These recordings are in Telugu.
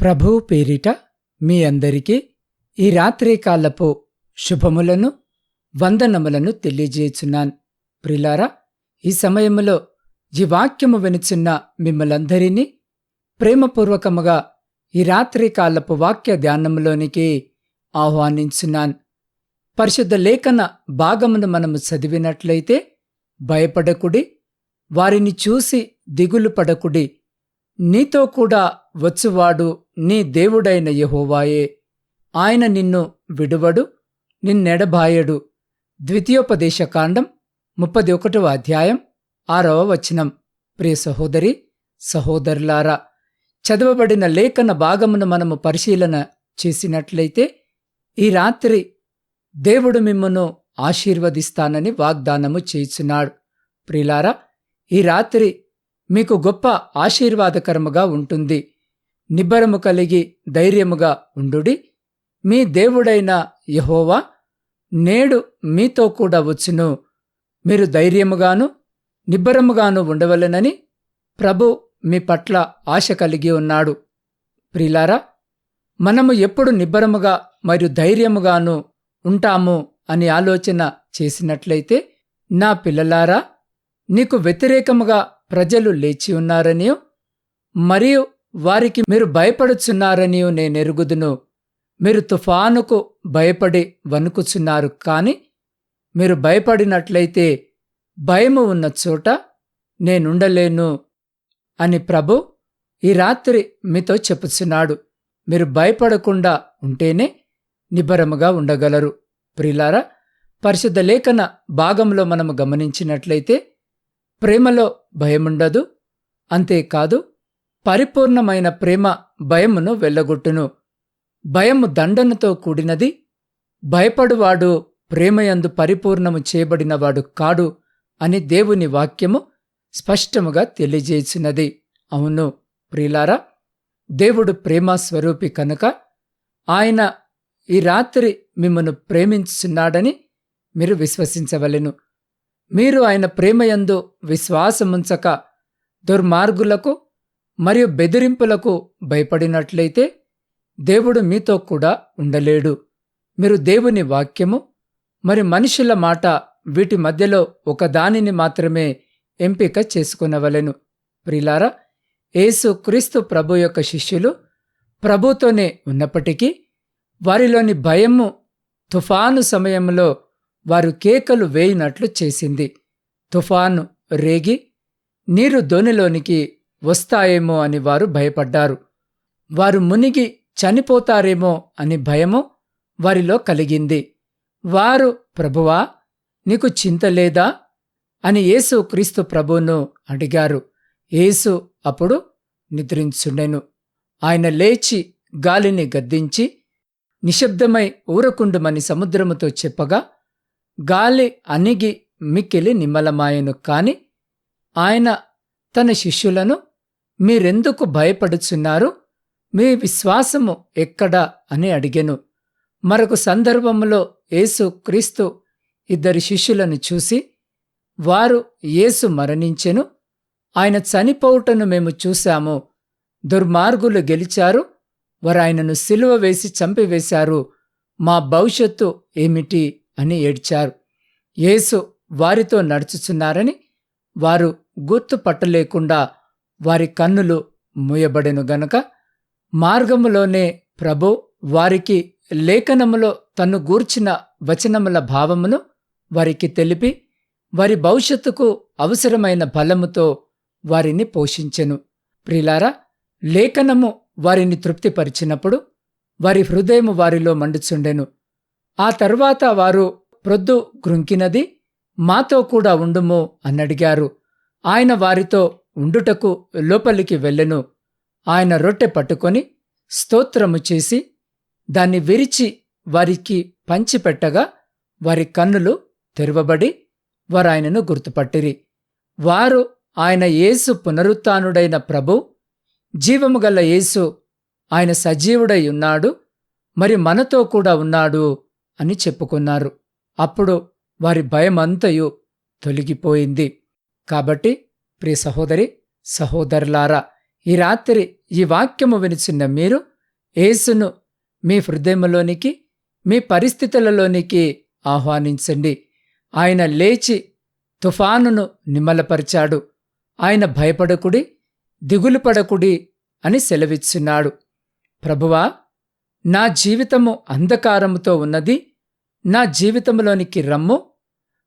ప్రభువు పేరిట మీ అందరికీ ఈ రాత్రికాలపు శుభములను వందనములను తెలియజేయుచున్నాను. ప్రిలారా ఈ సమయంలో ఈ వాక్యము వినుచున్న మిమ్మలందరినీ ప్రేమపూర్వకముగా ఈ రాత్రికాలపు వాక్య ధ్యానములోనికి ఆహ్వానించున్నాను. పరిశుద్ధ లేఖన భాగమును మనము చదివినట్లయితే భయపడకుడి వారిని చూసి దిగులు పడకుడి నీతో కూడా వచ్చువాడు నీ దేవుడైన యెహోవాయే. ఆయన నిన్ను విడువడు నిన్నెడబాయడు. ద్వితీయోపదేశకాండం ముప్పది ఒకటవ అధ్యాయం ఆరవ వచనం. ప్రియ సహోదరి సహోదరులారా చదవబడిన లేఖన భాగమును మనము పరిశీలన చేసినట్లయితే ఈ రాత్రి దేవుడు మిమ్మను ఆశీర్వదిస్తానని వాగ్దానము చేయుచున్నాడు. ప్రిలారా ఈ రాత్రి మీకు గొప్ప ఆశీర్వాదకరముగా ఉంటుంది. నిబ్బరము కలిగి ధైర్యముగా ఉండుడి. మీ దేవుడైన యహోవా నేడు మీతో కూడా వచ్చును. మీరు ధైర్యముగాను నిబ్బరముగాను ఉండవలెనని ప్రభు మీ పట్ల ఆశ కలిగి ఉన్నాడు. ప్రిలారా మనము ఎప్పుడు నిబ్బరముగా మరియు ధైర్యముగాను ఉంటాము అని ఆలోచన చేసినట్లయితే నా పిల్లలారా నీకు వ్యతిరేకముగా ప్రజలు లేచి ఉన్నారనియో మరియు వారికి మీరు భయపడుచున్నారని నేనెరుగుదును మీరు తుఫానుకు భయపడి వణుకుచున్నారు కాని మీరు భయపడినట్లయితే భయము ఉన్న చోట నేనుండలేను అని ప్రభు ఈ రాత్రి మీతో చెప్పుచున్నాడు. మీరు భయపడకుండా ఉంటేనే నిబ్బరముగా ఉండగలరు. ప్రిలారా పరిశుద్ధ లేఖన భాగంలో మనము గమనించినట్లయితే ప్రేమలో భయముండదు అంతేకాదు పరిపూర్ణమైన ప్రేమ భయమును వెళ్ళగొట్టును. భయము దండనతో కూడినది భయపడువాడు ప్రేమయందు పరిపూర్ణము చేయబడినవాడు కాడు అని దేవుని వాక్యము స్పష్టముగా తెలియజేసినది. అవును ప్రిలారా దేవుడు ప్రేమ స్వరూపి కనుక ఆయన ఈ రాత్రి మిమ్మను ప్రేమించున్నాడని మీరు విశ్వసించవలెను. మీరు ఆయన ప్రేమయందు విశ్వాసముంచక దుర్మార్గులకు మరియు బెదిరింపులకు భయపడినట్లయితే దేవుడు మీతో కూడా ఉండలేడు. మీరు దేవుని వాక్యము మరి మనుషుల మాట వీటి మధ్యలో ఒకదానిని మాత్రమే ఎంపిక చేసుకునవలెను. ప్రిలారా యేసు క్రీస్తు ప్రభు యొక్క శిష్యులు ప్రభుతోనే ఉన్నప్పటికీ వారిలోని భయము తుఫాను సమయంలో వారు కేకలు వేయినట్లు చేసింది. తుఫాను రేగి నీరు దోనిలోనికి వస్తాయేమో అని వారు భయపడ్డారు. వారు మునిగి చనిపోతారేమో అని భయము వారిలో కలిగింది. వారు ప్రభువా నీకు చింత లేదా? అని యేసు క్రీస్తు ప్రభువును అడిగారు. యేసు అప్పుడు నిద్రించుండెను. ఆయన లేచి గాలిని గద్దించి నిశ్శబ్దమై ఊరకుండుమని సముద్రముతో చెప్పగా గాలి అణిగి మిక్కిలి నిమ్మలమాయను కాని ఆయన తన శిష్యులను మీరెందుకు భయపడుచున్నారు? మీ విశ్వాసము ఎక్కడా? అని అడిగెను. మరొక సందర్భములో యేసు క్రీస్తు ఇద్దరి శిష్యులను చూసి వారు యేసు మరణించెను. ఆయన చనిపోవుటను మేము చూశాము. దుర్మార్గులు గెలిచారు. వారాయనను సిలువ వేసి చంపివేశారు. మా భవిష్యత్తు ఏమిటి? అని ఏడ్చారు. యేసు వారితో నడుచుచున్నారని వారు గుర్తుపట్టలేకుండా వారి కన్నులు మూయబడెను గనక మార్గములోనే ప్రభు వారికి లేఖనములో తన్ను గూర్చిన వచనముల భావమును వారికి తెలిపి వారి భవిష్యత్తుకు అవసరమైన బలముతో వారిని పోషించెను. ప్రిలారా లేఖనము వారిని తృప్తిపరిచినప్పుడు వారి హృదయము వారిలో మండుచుండెను. ఆ తర్వాత వారు ప్రొద్దు గ్రుంకినది మాతో కూడా ఉండుము అన్నడిగారు ఆయన వారితో ఉండుటకు లోపలికి వెళ్ళెను. ఆయన రొట్టె పట్టుకొని స్తోత్రము చేసి దాన్ని విరిచి వారికి పంచిపెట్టగా వారి కన్నులు తెరవబడి వారాయనను గుర్తుపట్టిరి. వారు ఆయన యేసు పునరుత్నుడైన ప్రభు జీవము గల యేసు ఆయన సజీవుడై ఉన్నాడు మరి మనతో కూడా ఉన్నాడు అని చెప్పుకున్నారు. అప్పుడు వారి భయమంతయు తొలగిపోయింది. కాబట్టి ప్రియ సహోదరి సహోదరులారా ఈ రాత్రి ఈ వాక్యము వినిచిన్న మీరు యేసును మీ హృదయంలోనికి మీ పరిస్థితులలోనికి ఆహ్వానించండి. ఆయన లేచి తుఫానును నిమ్మలపరిచాడు. ఆయన భయపడకుడి దిగులు పడకుడి అని సెలవిచ్చున్నాడు. ప్రభువా నా జీవితము అంధకారముతో ఉన్నది. నా జీవితంలోనికి రమ్ము.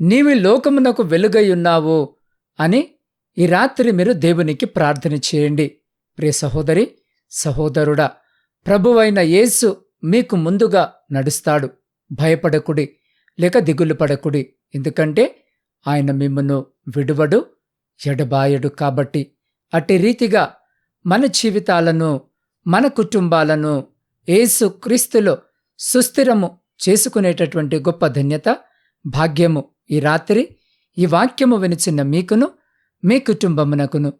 నీవి లోకమునకు వెలుగయున్నావు అని ఈ రాత్రి మీరు దేవునికి ప్రార్థన చేయండి. ప్రియ సహోదరి సహోదరుడా ప్రభువైన యేసు మీకు ముందుగా నడుస్తాడు. భయపడకుడి లేక దిగులు పడకుడి. ఎందుకంటే ఆయన మిమ్మను విడువడు ఎడబాయడు కాబట్టి అట్టి రీతిగా మన జీవితాలను మన కుటుంబాలను ఏసు క్రీస్తులో సుస్థిరము చేసుకునేటటువంటి గొప్ప ధన్యత భాగ్యము ఈ రాత్రి ఈ వాక్యము వినిచిన మీకును మీ కుటుంబమునకును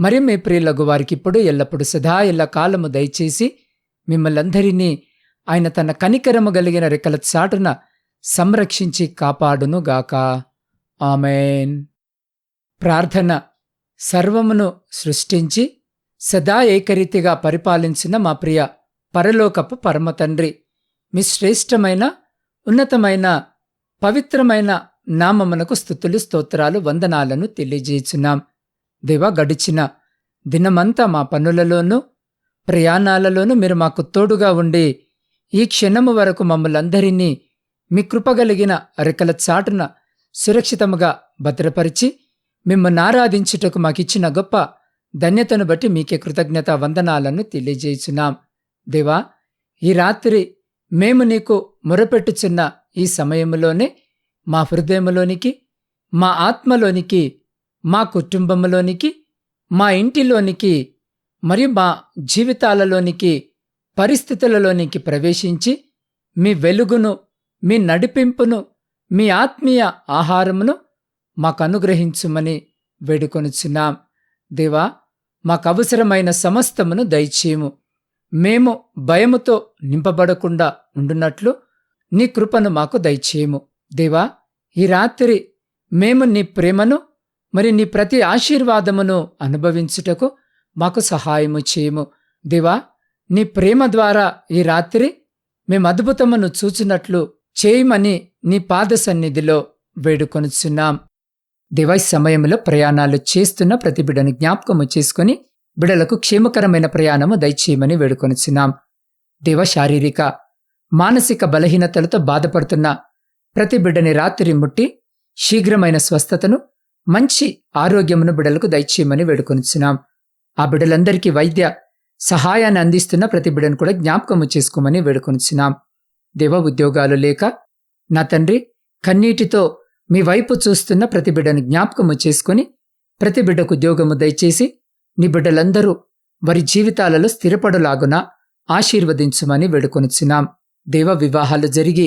మరి మీ ప్రియులగు వారికి ఇప్పుడు ఎల్లప్పుడు సదా ఎల్ల కాలము దయచేసి మిమ్మల్ందరినీ ఆయన తన కనికరము కలిగిన రెక్కల చాటున సంరక్షించి కాపాడునుగాక. ఆమెన్. ప్రార్థన సర్వమును సృష్టించి సదా ఏకరీతిగా పరిపాలించిన మా ప్రియ పరలోకపు పరమతండ్రి మీ శ్రేష్టమైన ఉన్నతమైన పవిత్రమైన నామమునకు స్థుతులు స్తోత్రాలు వందనాలను తెలియజేచున్నాం. దేవా గడిచిన దినమంతా మా పనులలోనూ ప్రయాణాలలోనూ మీరు మాకు తోడుగా ఉండి ఈ క్షణము వరకు మమ్మలందరినీ మీ కృపగలిగిన అరెకల చాటున సురక్షితముగా భద్రపరిచి మిమ్మల్ని ఆరాధించుటకు మాకిచ్చిన గొప్ప ధన్యతను బట్టి మీకే కృతజ్ఞత వందనాలను తెలియజేయుచున్నాం దేవా ఈ రాత్రి మేము నీకు మొరపెట్టుచున్న ఈ సమయంలోనే మా హృదయంలోనికి మా ఆత్మలోనికి మా కుటుంబంలోనికి మా ఇంటిలోనికి మరియు మా జీవితాలలోనికి పరిస్థితులలోనికి ప్రవేశించి మీ వెలుగును మీ నడిపింపును మీ ఆత్మీయ ఆహారమును మాకు అనుగ్రహించుమని వేడుకొనుచున్నాం. దేవా మాకు అవసరమైన సమస్తమును దయచేయము. మేము భయముతో నింపబడకుండా ఉండునట్లు నీ కృపను మాకు దయచేయము. దేవా ఈ రాత్రి మేము నీ ప్రేమను మరి నీ ప్రతి ఆశీర్వాదమును అనుభవించుటకు మాకు సహాయము చేయము. దేవా నీ ప్రేమ ద్వారా ఈ రాత్రి మేము అద్భుతమును చూచినట్లు చేయమని నీ పాద సన్నిధిలో వేడుకొనుచున్నాం. దివై సమయంలో ప్రయాణాలు చేస్తున్న ప్రతి బిడను జ్ఞాపకము చేసుకుని బిడలకు క్షేమకరమైన ప్రయాణము దయచేయమని వేడుకొనుచున్నాం. దేవ శారీరక మానసిక బలహీనతలతో బాధపడుతున్న ప్రతి బిడ్డని రాత్రి ముట్టి శీఘ్రమైన స్వస్థతను మంచి ఆరోగ్యమును బిడలకు దయచేయమని వేడుకొనుచున్నాం. ఆ బిడ్డలందరికీ వైద్య సహాయాన్ని అందిస్తున్న ప్రతి బిడ్డను కూడా జ్ఞాపకము చేసుకోమని వేడుకొనుచున్నాం. దేవ ఉద్యోగాలు లేక నా తండ్రి కన్నీటితో మీ వైపు చూస్తున్న ప్రతి బిడ్డను జ్ఞాపకము చేసుకుని ప్రతి బిడ్డకు ఉద్యోగము దయచేసి నీ బిడ్డలందరూ వారి జీవితాలలో స్థిరపడులాగున ఆశీర్వదించుమని వేడుకొనిచున్నాం. దేవ వివాహాలు జరిగి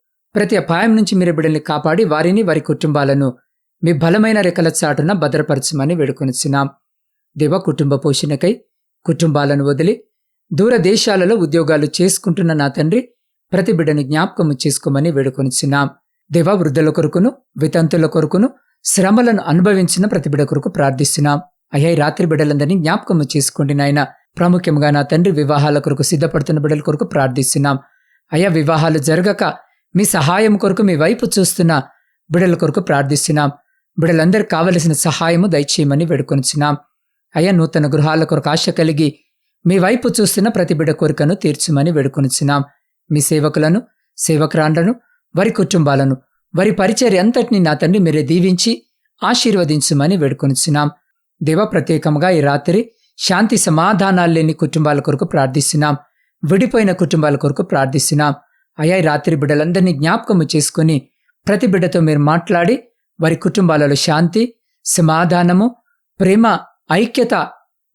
ప్రతి అపాయం నుంచి మీరు బిడ్డల్ని కాపాడి వారిని వారి కుటుంబాలను మీ బలమైన రెక్కల చాటున భద్రపరచమని వేడుకొనిచున్నాం. దివ కుటుంబ పోషణకై కుటుంబాలను వదిలి దూర దేశాలలో ఉద్యోగాలు చేసుకుంటున్న నా తండ్రి ప్రతి బిడ్డని జ్ఞాపకము చేసుకోమని వేడుకొనిచున్నాం. దేవ వృద్ధుల కొరకును వితంతుల కొరకును శ్రమలను అనుభవించిన ప్రతి బిడ్డ కొరకు ప్రార్థిస్తున్నాం. అయ్యా రాత్రి బిడ్డలందరినీ జ్ఞాపకము చేసుకోండి నాయన. ప్రాముఖ్యంగా నా తండ్రి వివాహాల కొరకు సిద్ధపడుతున్న బిడ్డల కొరకు ప్రార్థిస్తున్నాం. అయ్యా వివాహాలు జరగక మీ సహాయం కొరకు మీ వైపు చూస్తున్న బిడల కొరకు ప్రార్థిస్తున్నాం. బిడ్డలందరికి కావలసిన సహాయము దయచేయమని వేడుకొనిచున్నాం. అయ్యా నూతన గృహాల కొరకు ఆశ కలిగి మీ వైపు చూస్తున్న ప్రతి బిడ కోరికను తీర్చుమని వేడుకొనిచున్నాం. మీ సేవకులను సేవకురాండ్లను వారి కుటుంబాలను వారి పరిచర్య అంతటిని నా తండ్రి మీరే దీవించి ఆశీర్వదించుమని వేడుకొనిచున్నాం. దేవ ప్రత్యేకంగా ఈ రాత్రి శాంతి సమాధానాలు లేని కుటుంబాల కొరకు ప్రార్థిస్తున్నాం. విడిపోయిన కుటుంబాల కొరకు ప్రార్థిస్తున్నాం. అయ్యా రాత్రి బిడ్డలందరినీ జ్ఞాపకము చేసుకుని ప్రతి బిడ్డతో మీరు మాట్లాడి వారి కుటుంబాలలో శాంతి సమాధానము ప్రేమ ఐక్యత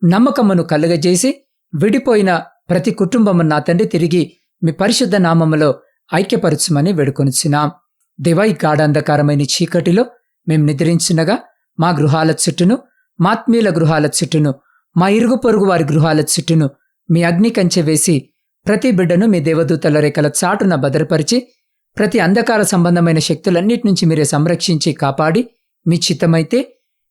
నమ్మకమును కలుగజేసి విడిపోయిన ప్రతి కుటుంబము నా తండ్రి తిరిగి మీ పరిశుద్ధ నామములో ఐక్యపరచుమని వేడుకొనిచున్నాం. దివై గాఢాంధకారమైన చీకటిలో మేం నిద్రించినగా మా గృహాల చుట్టూను మాత్మీయుల గృహాల చుట్టూను మా ఇరుగు పొరుగు వారి గృహాల చుట్టూను మీ అగ్ని కంచె వేసి ప్రతి బిడ్డను మీ దేవదూతల రేఖల చాటున భద్రపరిచి ప్రతి అంధకార సంబంధమైన శక్తులన్నిటి నుంచి మీరే సంరక్షించి కాపాడి మీ చిత్తమైతే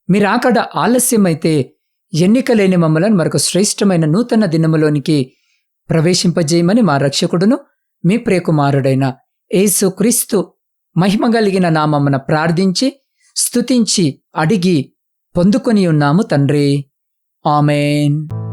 మీరాకడ ఆలస్యమైతే ఎన్నికలేని మమ్మలను మరొక శ్రేష్టమైన నూతన దినములోనికి ప్రవేశింపజేయమని మా రక్షకుడును మీ ప్రియకుమారుడైన యేసు క్రీస్తు మహిమ కలిగిన ప్రార్థించి స్తుతించి అడిగి పొందుకొని ఉన్నాము తండ్రి. ఆమెన్.